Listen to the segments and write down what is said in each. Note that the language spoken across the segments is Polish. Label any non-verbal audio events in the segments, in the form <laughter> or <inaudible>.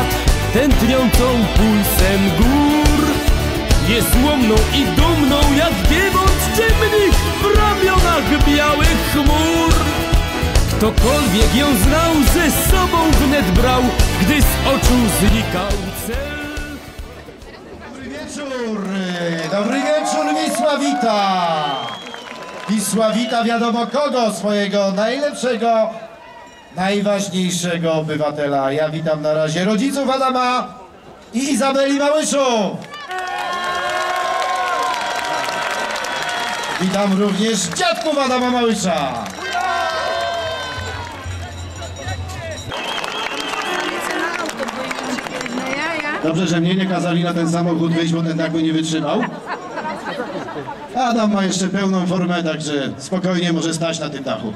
lat Tętniącą pulsem gór Niezłomną i dumną jak giewont ciemnych W ramionach białych chmur Ktokolwiek ją znał, ze sobą wnet brał Gdy z oczu znikał cel Dobry wieczór! Dobry wieczór, Wisła wita! Wisła wita wiadomo kogo, swojego najlepszego, najważniejszego obywatela. Ja witam na razie rodziców Adama i Izabeli Małyszu. Witam również dziadków Adama Małysza. Dobrze, że mnie nie kazali na ten samochód wyjść, bo ten tak by nie wytrzymał. Adam ma jeszcze pełną formę, także spokojnie może stać na tym dachu.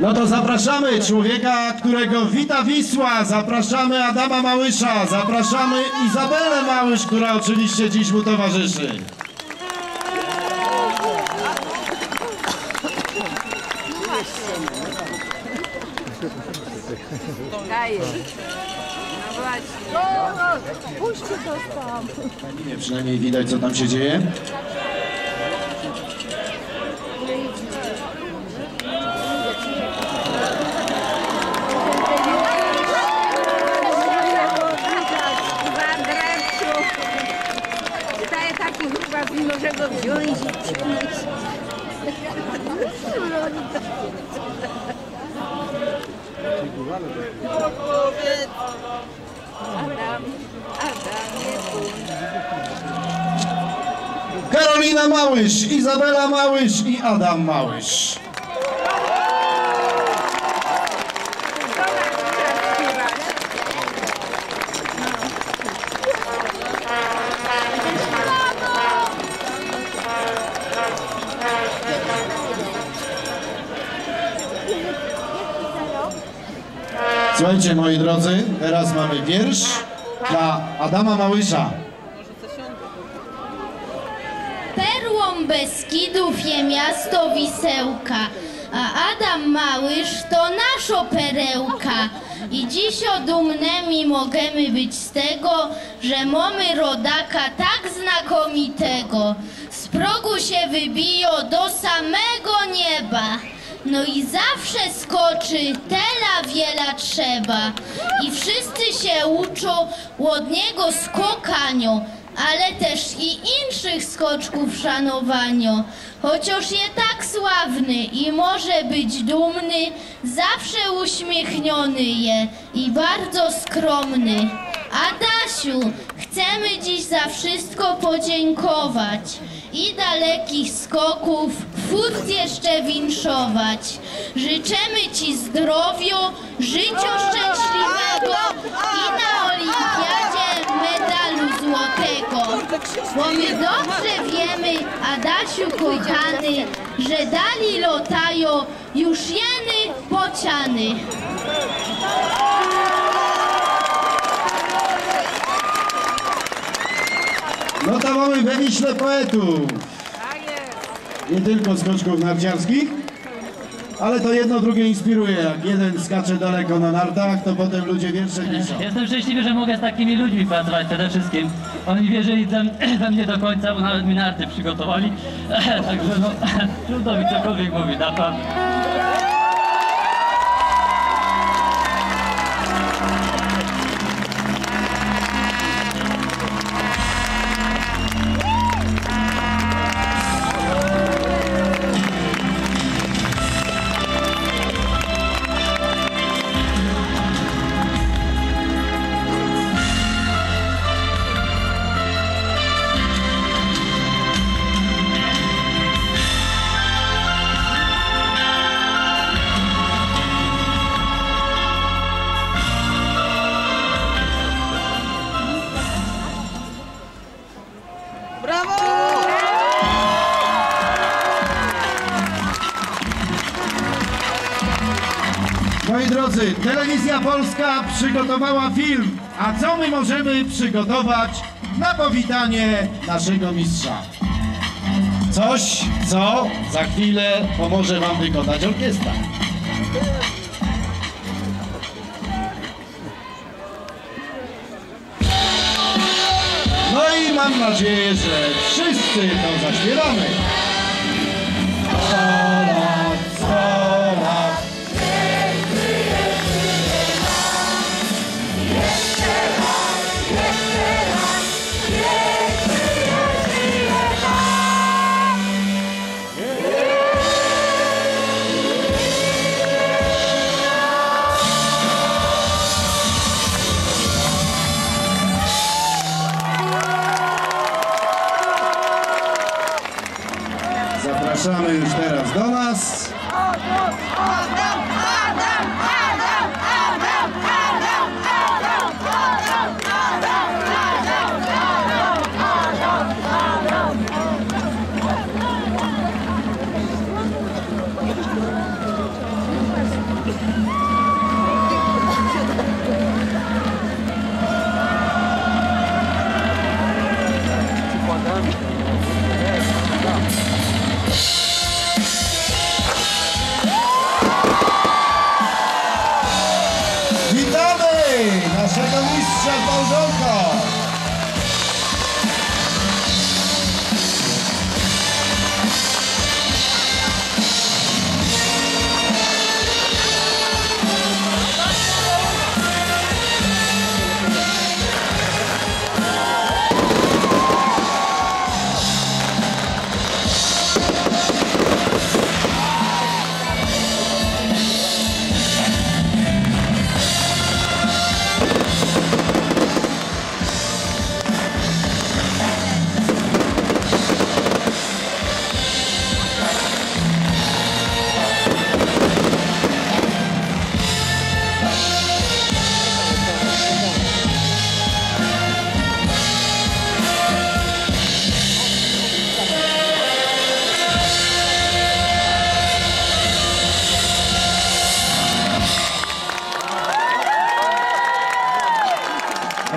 No to zapraszamy człowieka, którego wita Wisła, zapraszamy Adama Małysza, zapraszamy Izabelę Małysz, która oczywiście dziś mu towarzyszy. Daję. No właśnie. Puśćcie to tam. Nie, przynajmniej widać co tam się dzieje. Wziąć i. Karolina Małysz, Izabela Małysz i Adam Małysz. Słuchajcie moi drodzy, teraz mamy wiersz dla Adama Małysza. Perłą Beskidów je miasto Wisełka, a Adam Małysz to nasza perełka. I dziś odumnymi możemy być z tego, że mamy rodaka tak znakomitego. Z progu się wybiją do samego nieba. No i zawsze skoczy, tela wiela trzeba. I wszyscy się uczą od niego skokaniu, ale też i inszych skoczków szanowaniu. Chociaż je tak sławny i może być dumny, zawsze uśmiechniony je i bardzo skromny. Adasiu, chcemy dziś za wszystko podziękować i dalekich skoków furt jeszcze winszować. Życzymy Ci zdrowiu, życia szczęśliwego i na olimpiadzie medalu złotego. Bo my dobrze wiemy, Adasiu kochany, że dali lotają już jeny bociany. No to mamy we Wiśle poetów. Nie tylko skoczków narciarskich, ale to jedno drugie inspiruje. Jak jeden skacze daleko na nartach, to potem ludzie wiersze piszą. Jestem szczęśliwy, że mogę z takimi ludźmi pracować przede wszystkim. Oni wierzyli we <clears throat> mnie do końca, bo nawet mi narty przygotowali. <clears throat> Także no, <clears throat> trudno mi cokolwiek mówić, naprawdę. Moi drodzy, Telewizja Polska przygotowała film, a co my możemy przygotować na powitanie naszego mistrza? Coś, co za chwilę pomoże wam wykonać orkiestra. No i mam nadzieję, że wszyscy to zaśpiewamy. Zapraszamy już teraz do nas.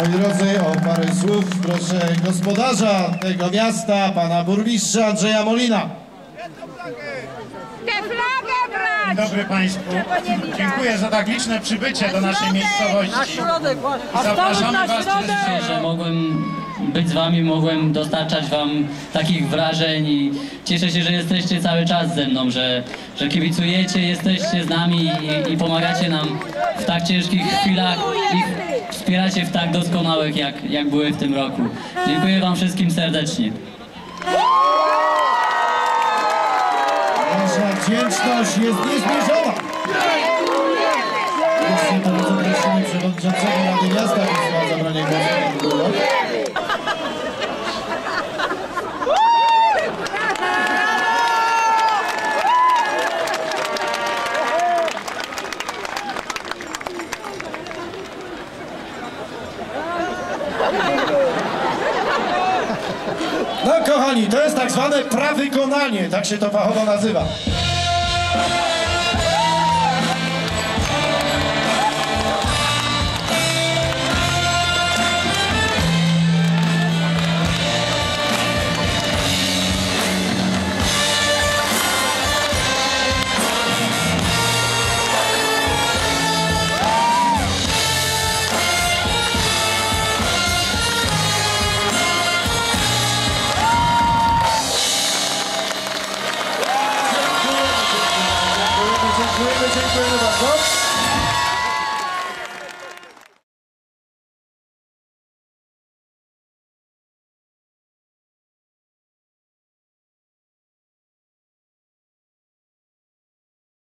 Moi drodzy, o parę słów proszę gospodarza tego miasta, pana burmistrza Andrzeja Molina. Tę flagę brać! Dzień dobry Państwu. Dziękuję za tak liczne przybycie do naszej miejscowości. Zapraszamy Was Cieszę się, że mogłem być z wami, mogłem dostarczać wam takich wrażeń i cieszę się, że jesteście cały czas ze mną, że, że kibicujecie, jesteście z nami i, i pomagacie nam w tak ciężkich chwilach i wspieracie w tak doskonałych, jak, jak były w tym roku. Dziękuję wam wszystkim serdecznie. Nasza wdzięczność jest niezmierzona. Jeszcze bardzo przewodniczącego Rady Miasta zabranie głosu. No kochani, to jest tak zwane prawykonanie, tak się to fachowo nazywa.